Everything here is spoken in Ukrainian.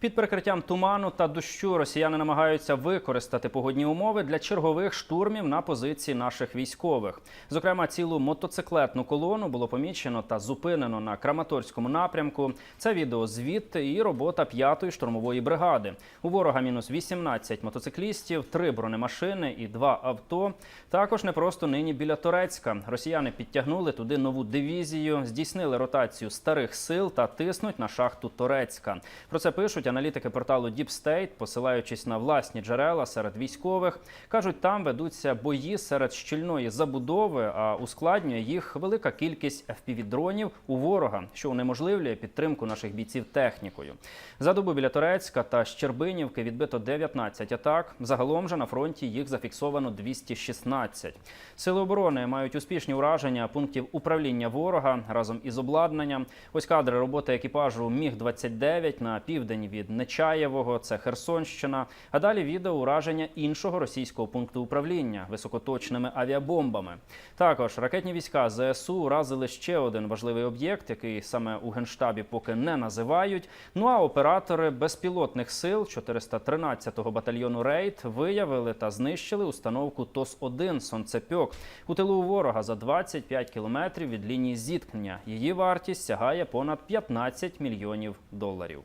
Під прикриттям туману та дощу росіяни намагаються використати погодні умови для чергових штурмів на позиції наших військових. Зокрема, цілу мотоциклетну колону було помічено та зупинено на Краматорському напрямку. Це відео звідти і робота п'ятої штурмової бригади. У ворога мінус 18 мотоциклістів, три бронемашини і два авто. Також не просто нині біля Турецька. Росіяни підтягнули туди нову дивізію, здійснили ротацію старих сил та тиснуть на шахту Торецька. Про це пишуть аналітики порталу Deep State, посилаючись на власні джерела серед військових. кажуть, там ведуться бої серед щільної забудови, а ускладнює їх велика кількість FPV-дронів у ворога, що унеможливлює підтримку наших бійців технікою. За добу біля Торецька та Щербинівки відбито 19 атак. Загалом же на фронті їх зафіксовано 216. Сили оборони мають успішні ураження пунктів управління ворога разом із обладнанням. Ось кадри роботи екіпажу Міг 29 на південь від Нечаєвого. Це Херсонщина. А далі відео ураження іншого російського пункту управління високоточними авіабомбами. Також ракетні війська ЗСУ уразили ще один важливий об'єкт, який саме у генштабі поки не називають. Ну а оператори безпілотних сил 413-го батальйону Рейд виявили та знищили установку ТОС-1 Сонцепьок у тилу ворога за 25 кілометрів від лінії зіткнення. Її вартість сягає понад 15 мільйонів доларів.